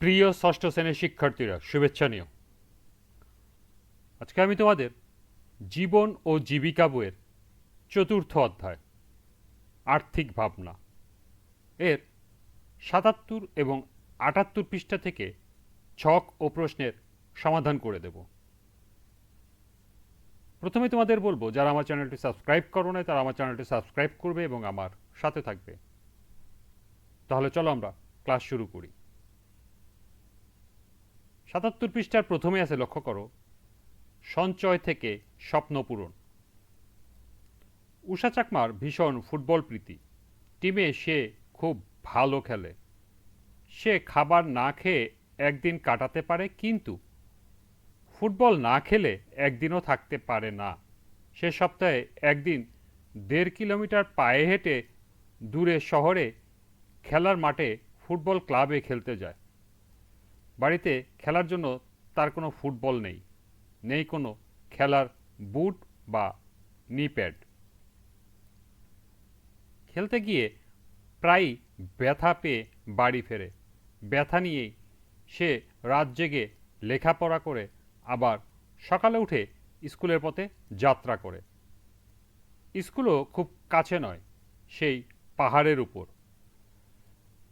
প্রিয় ষষ্ঠ শ্রেণির শিক্ষার্থীরা, শুভেচ্ছা নিও। আজকে আমি তোমাদের জীবন ও জীবিকা বইয়ের চতুর্থ অধ্যায়, আর্থিক ভাবনা। এর সাতাত্তর এবং আটাত্তর পৃষ্ঠা থেকে ছক ও প্রশ্নের সমাধান করে দেব। প্রথমে তোমাদের বলব, যারা আমার চ্যানেলটি সাবস্ক্রাইব করো না তারা আমার চ্যানেলটি সাবস্ক্রাইব করবে এবং আমার সাথে থাকবে। তাহলে চলো আমরা ক্লাস শুরু করি। সাতাত্তর পৃষ্ঠার প্রথমে আছে, লক্ষ্য করো। সঞ্চয় থেকে স্বপ্ন পূরণ। উষা চাকমার ভীষণ ফুটবল প্রীতি। টিমে সে খুব ভালো খেলে। সে খাবার না খেয়ে একদিন কাটাতে পারে, কিন্তু ফুটবল না খেলে একদিনও থাকতে পারে না। সে সপ্তাহে একদিন দেড় কিলোমিটার পায়ে হেঁটে দূরে শহরে খেলার মাঠে ফুটবল ক্লাবে খেলতে যায়। বাড়িতে খেলার জন্য তার কোনো ফুটবল নেই নেই কোনো খেলার বুট বা নি প্যাড খেলতে গিয়ে প্রায়ই ব্যথা পেয়ে বাড়ি ফেরে। ব্যথা নিয়েই সে রাত জেগে লেখাপড়া করে, আবার সকালে উঠে স্কুলের পথে যাত্রা করে। স্কুলও খুব কাছে নয়, সেই পাহাড়ের উপর।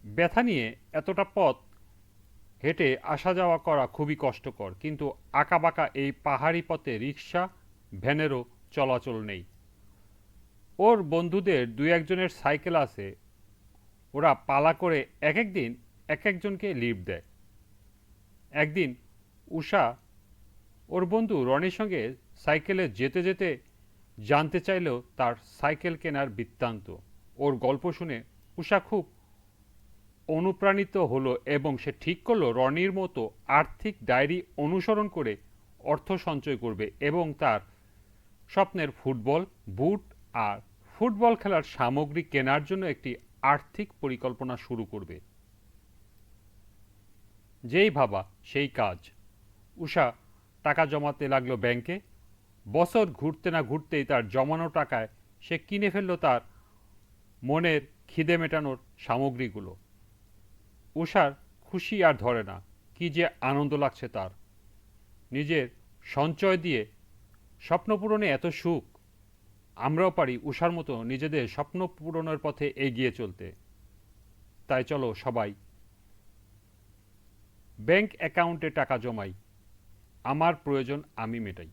ব্যথা নিয়ে এতটা পথ হেঁটে আসা যাওয়া করা খুবই কষ্টকর, কিন্তু আঁকাবাঁকা এই পাহাড়ি পথে রিক্সা ভ্যানেরও চলাচল নেই। ওর বন্ধুদের দু একজনের সাইকেল আছে, ওরা পালা করে এক এক দিন এক একজনকে লিফট দেয়। একদিন উষা, ওর বন্ধু রনির সঙ্গে সাইকেলে যেতে যেতে জানতে চাইলেও তার সাইকেল কেনার বৃত্তান্ত। ওর গল্প শুনে উষা খুব অনুপ্রাণিত হলো এবং সে ঠিক করল রনির মতো আর্থিক ডায়েরি অনুসরণ করে অর্থ সঞ্চয় করবে এবং তার স্বপ্নের ফুটবল, বুট আর ফুটবল খেলার সামগ্রী কেনার জন্য একটি আর্থিক পরিকল্পনা শুরু করবে। যেই ভাবা, সেই কাজ। উষা টাকা জমাতে লাগল ব্যাংকে। বছর ঘুরতে না ঘুরতেই তার জমানো টাকায় সে কিনে ফেলল তার মনের খিদে মেটানোর সামগ্রীগুলো। উষার খুশি আর ধরে না। কি যে আনন্দ লাগছে তার। নিজের সঞ্চয় দিয়ে স্বপ্ন পূরণে এত সুখ। আমরাও পারি উষার মতো নিজেদের স্বপ্ন পূরণের পথে এগিয়ে চলতে। তাই চলো সবাই। ব্যাংক অ্যাকাউন্টে টাকা জমাই। আমার প্রয়োজন আমি মেটাই।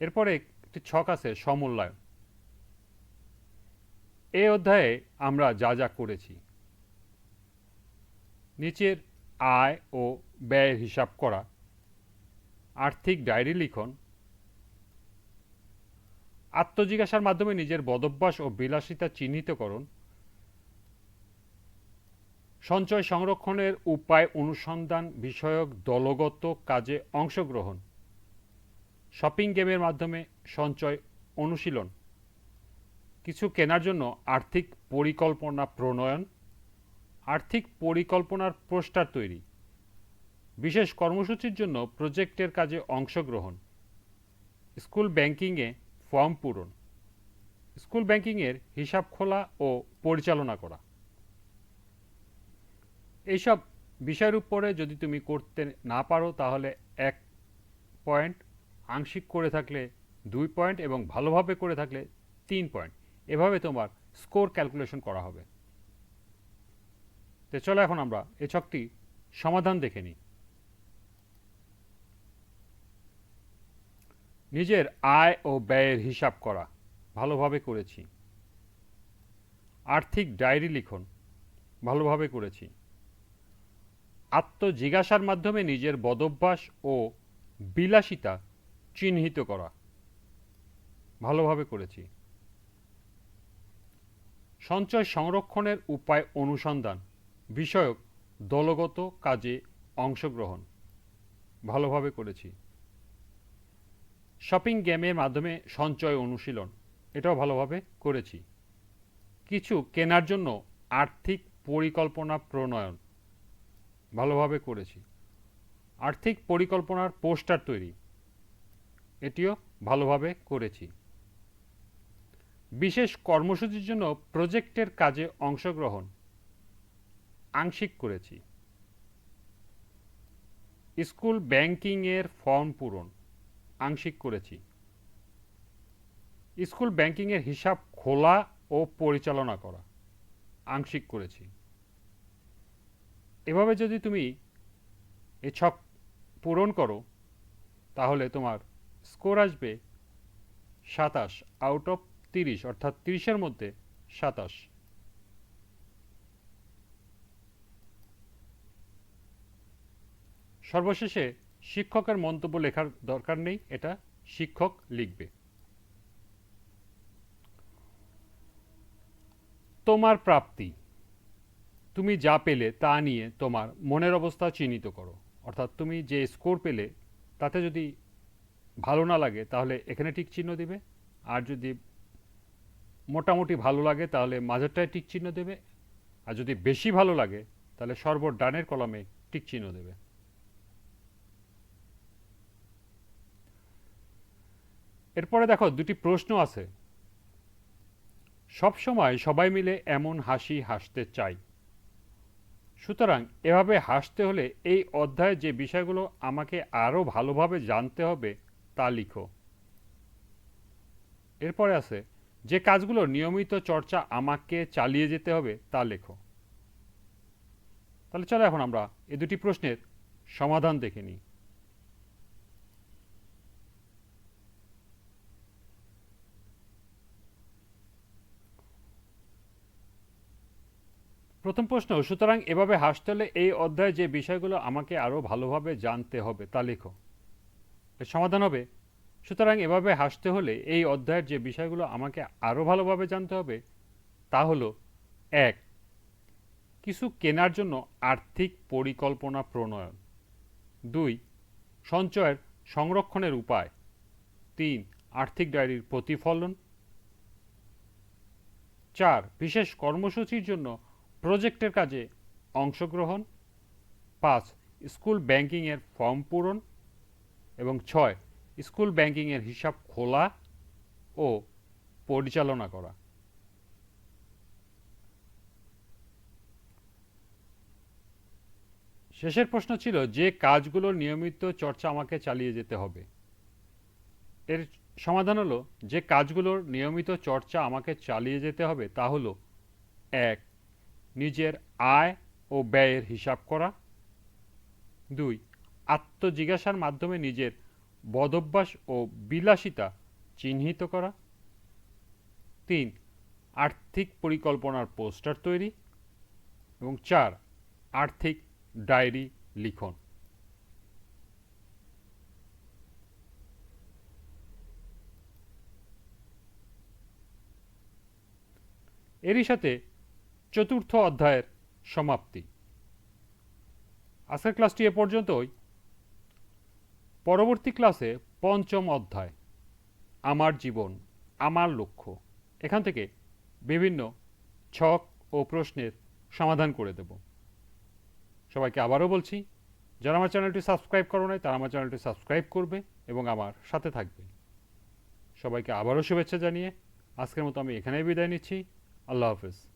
এরপরে একটি ছক আছে সমূল্যায়ন এই অধ্যায়ে আমরা যা যা করেছি। নিচের আয় ও ব্যয়ের হিসাব করা। আর্থিক ডায়েরি লিখন। আত্মজিজ্ঞাসার মাধ্যমে নিজের বদভ্যাস ও বিলাসিতা চিহ্নিতকরণ। সঞ্চয় সংরক্ষণের উপায় অনুসন্ধান বিষয়ক দলগত কাজে অংশগ্রহণ। শপিং গেমের মাধ্যমে সঞ্চয় অনুশীলন। কিছু কেনার জন্য আর্থিক পরিকল্পনা প্রণয়ন। আর্থিক পরিকল্পনার পোস্টার তৈরি। বিশেষ কর্মসূচির জন্য প্রজেক্টের কাজে অংশগ্রহণ। স্কুল ব্যাংকিংয়ে ফর্ম পূরণ। স্কুল ব্যাংকিংয়ের হিসাব খোলা ও পরিচালনা করা। এইসব বিষয়ের উপরে যদি তুমি করতে না পারো, তাহলে এক পয়েন্ট। আংশিক করে থাকলে দুই পয়েন্ট এবং ভালোভাবে করে থাকলে তিন পয়েন্ট। এভাবে তোমার স্কোর ক্যালকুলেশন করা হবে। তো চলো এখন আমরা এ ছকটি সমাধান দেখে নিই। নিজের আয় ও ব্যয়ের হিসাব করা, ভালোভাবে করেছি। আর্থিক ডায়েরি লিখন, ভালোভাবে করেছি। আত্মজিজ্ঞাসার মাধ্যমে নিজের বদভ্যাস ও বিলাসিতা চিহ্নিত করা, ভালোভাবে করেছি। সঞ্চয় সংরক্ষণের উপায় অনুসন্ধান বিষয়ক দলগত কাজে অংশগ্রহণ ভালোভাবে করেছি। শপিং গেমের মাধ্যমে সঞ্চয় অনুশীলন, এটাও ভালোভাবে করেছি। কিছু কেনার জন্য আর্থিক পরিকল্পনা প্রণয়ন ভালোভাবে করেছি। আর্থিক পরিকল্পনার পোস্টার তৈরি, এটিও ভালোভাবে করেছি। বিশেষ কর্মসূচির জন্য প্রজেক্টের কাজে অংশগ্রহণ আংশিক করেছি। স্কুল ব্যাংকিংয়ের ফর্ম পূরণ, আংশিক করেছি। স্কুল ব্যাংকিংয়ের হিসাব খোলা ও পরিচালনা করা, আংশিক করেছি। এভাবে যদি তুমি এই ছক পূরণ করো, তাহলে তোমার স্কোর আসবে সাতাশ আউট অফ তিরিশ, অর্থাৎ তিরিশের মধ্যে সাতাশ। সর্বশেষে শিক্ষকের মন্তব্য লেখার দরকার নেই, এটা শিক্ষক লিখবে। তোমার প্রাপ্তি। তুমি যা পেলে তা নিয়ে তোমার মনের অবস্থা চিহ্নিত করো। অর্থাৎ তুমি যে স্কোর পেলে, তাতে যদি ভালো না লাগে, তাহলে এখানে টিক চিহ্ন দেবে। আর যদি মোটামুটি ভালো লাগে, তাহলে মাঝেরটায় টিক চিহ্ন দেবে। আর যদি বেশি ভালো লাগে, তাহলে সর্ব ডানের কলমে টিক চিহ্ন দেবে। এরপরে দেখো, দুটি প্রশ্ন আছে। সব সময় সবাই মিলে এমন হাসি হাসতে চাই। সুতরাং এভাবে হাসতে হলে এই অধ্যায়ে যে বিষয়গুলো আমাকে আরও ভালোভাবে জানতে হবে, তা লিখো। এরপরে আছে, যে কাজগুলো নিয়মিত চর্চা আমাকে চালিয়ে যেতে হবে, তা লেখো। তাহলে চলো এখন আমরা এই দুটি প্রশ্নের সমাধান দেখে নিই। প্রথম প্রশ্ন, সুতরাং এভাবে হাসতে হলে এই অধ্যায়ে যে বিষয়গুলো আমাকে আরও ভালোভাবে জানতে হবে তা লেখো। সমাধান হবে, সুতরাং এভাবে হাসতে হলে এই অধ্যায়ের যে বিষয়গুলো আমাকে আরও ভালোভাবে জানতে হবে তা হলো, এক, কিছু কেনার জন্য আর্থিক পরিকল্পনা প্রণয়ন। দুই, সঞ্চয়ের সংরক্ষণের উপায়। তিন, আর্থিক ডায়েরির প্রতিফলন। চার, বিশেষ কর্মসূচির জন্য প্রজেক্টের কাজে অংশগ্রহণ, পাঁচ, স্কুল ব্যাংকিংয়ের ফর্ম পূরণ এবং ছয়, স্কুল ব্যাংকিংয়ের হিসাব খোলা ও পরিচালনা করা। শেষের প্রশ্ন ছিল, যে কাজগুলোর নিয়মিত চর্চা আমাকে চালিয়ে যেতে হবে। এর সমাধান হলো, যে কাজগুলোর নিয়মিত চর্চা আমাকে চালিয়ে যেতে হবে তা হলো, এক নিজের আয় ও ব্যয়ের হিসাব করা। দুই, আত্মজিজ্ঞাসার মাধ্যমে নিজের বদভ্যাস ও বিলাসিতা চিহ্নিত করা। তিন, আর্থিক পরিকল্পনার পোস্টার তৈরি। এবং চার, আর্থিক ডায়েরি লিখন। এরই সাথে চতুর্থ অধ্যায়ের সমাপ্তি। আজকের ক্লাসটি এ পর্যন্তই। পরবর্তী ক্লাসে পঞ্চম অধ্যায়, আমার জীবন, আমার লক্ষ্য, এখান থেকে বিভিন্ন ছক ও প্রশ্নের সমাধান করে দেব। সবাইকে আবারও বলছি, যারা আমার চ্যানেলটি সাবস্ক্রাইব করো নাই, তারা আমার চ্যানেলটি সাবস্ক্রাইব করবে এবং আমার সাথে থাকবে। সবাইকে আবারও শুভেচ্ছা জানিয়ে আজকের মতো আমি এখানেই বিদায় নিচ্ছি। আল্লাহ হাফেজ।